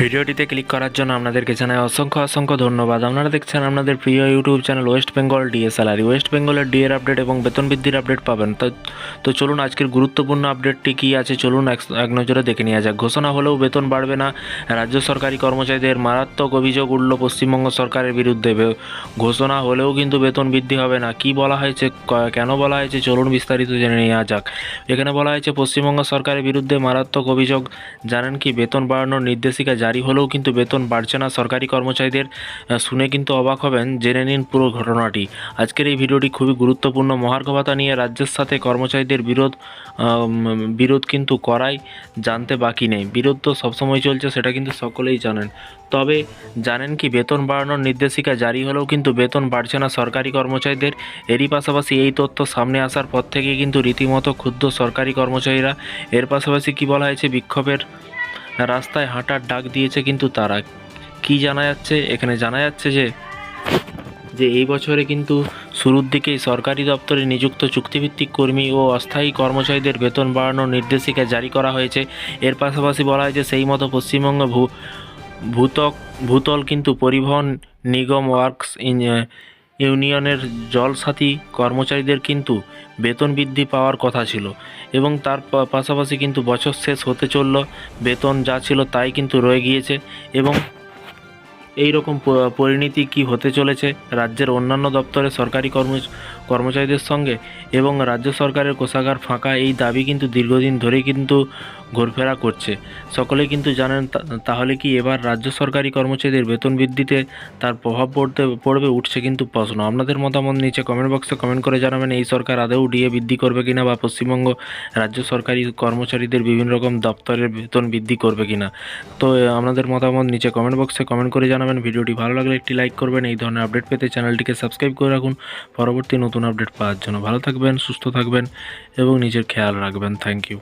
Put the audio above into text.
ভিডিওটিতে ক্লিক করার জন্য আপনাদেরকে জানাই অসংখ্য অসংখ্য ধন্যবাদ। আপনারা দেখছেন আপনাদের প্রিয় YouTube channel West Bengal DSLR. West বেঙ্গলের ডিএর আপডেট এবং বেতন বৃদ্ধির আপডেট পাবেন। তো তো চলুন আজকের গুরুত্বপূর্ণ আপডেটটি কী আছে চলুন এক এক নজরে দেখে নেওয়া যাক। ঘোষণা হলেও বেতন বাড়বে না। রাজ্য সরকারি কর্মচারীদের মারাত্মক অভিযোগ উঠল পশ্চিমবঙ্গ সরকারের বিরুদ্ধে। ঘোষণা হলেও কিন্তু বেতন বৃদ্ধি হবে না। কি বলা হয়েছে কেন বলা হয়েছে চলুন বিস্তারিত জেনে নেওয়া যাক। এখানে বলা হয়েছে পশ্চিমবঙ্গ সরকারের বিরুদ্ধে মারাত্মক অভিযোগ। জানেন কি, বেতন বাড়ানোর নির্দেশিকা জারি হলেও কিন্তু বেতন বাড়ছে না সরকারি কর্মচারীদের। শুনে কিন্তু অবাক হবেন, জেনে নিন পুরো ঘটনাটি। আজকের এই ভিডিওটি খুবই গুরুত্বপূর্ণ। মহার্ঘ ভাতা নিয়ে রাজ্যের সাথে কর্মচারীদের বিরোধ বিরোধ কিন্তু করাই জানতে বাকি নেই। বিরোধ তো সবসময় চলছে, সেটা কিন্তু সকলেই জানেন। তবে জানেন কি, বেতন বাড়ানোর নির্দেশিকা জারি হলেও কিন্তু বেতন বাড়ছে না সরকারি কর্মচারীদের। এরই পাশাপাশি এই তথ্য সামনে আসার পর থেকে কিন্তু রীতিমতো ক্ষুদ্র সরকারি কর্মচারীরা। এর পাশাপাশি কি বলা হয়েছে, বিক্ষোভের রাস্তায় হাঁটার ডাক দিয়েছে কিন্তু তারা। কি জানা যাচ্ছে? এখানে জানা যাচ্ছে যে যে এই বছরে কিন্তু শুরুর দিকেই সরকারি দপ্তরে নিযুক্ত চুক্তিভিত্তিক কর্মী ও অস্থায়ী কর্মচারীদের বেতন বাড়ানোর নির্দেশিকা জারি করা হয়েছে। এর পাশাপাশি বলা হয়েছে, সেই মতো পশ্চিমবঙ্গ ভূ, ভূতক, ভূতল কিন্তু পরিবহন নিগম ওয়ার্কস ইন- ইউনিয়নের জলসাথী কর্মচারীদের কিন্তু বেতন বৃদ্ধি পাওয়ার কথা ছিল এবং তার পাশাপাশি কিন্তু বছর শেষ হতে চলল। বেতন যা ছিল তাই কিন্তু রয়ে গিয়েছে এবং এই রকম পরিণতি কি হতে চলেছে রাজ্যের অন্যান্য দপ্তরে সরকারি কর্ম, কর্মচারীদের সঙ্গে এবং রাজ্য সরকারের কোষাগার ফাঁকা এই দাবি কিন্তু দীর্ঘদিন ধরেই কিন্তু ঘোরফেরা করছে। সকলে কিন্তু জানেন তাহলে কি এবার রাজ্য সরকারি কর্মচারীদের বেতন বৃদ্ধিতে তার প্রভাব পড়তে, পড়বে উঠছে কিন্তু প্রশ্ন। আপনাদের মতামত নিচে কমেন্ট বক্সে কমেন্ট করে জানাবেন, এই সরকার আদৌ ডিএ বৃদ্ধি করবে কিনা বা পশ্চিমবঙ্গ রাজ্য সরকারি কর্মচারীদের বিভিন্ন রকম দপ্তরের বেতন বৃদ্ধি করবে কিনা। তো, আপনাদের মতামত নিচে কমেন্ট বক্সে কমেন্ট করে জানাবেন। ভিডিওটি ভালো লাগলে একটি লাইক করবেন। এই ধরনের আপডেট পেতে চ্যানেলটিকে সাবস্ক্রাইব করে রাখুন। পরবর্তী নতুন আপডেট পাওয়ার জন্য ভালো থাকবেন, সুস্থ থাকবেন এবং নিজের খেয়াল রাখবেন। Thank you.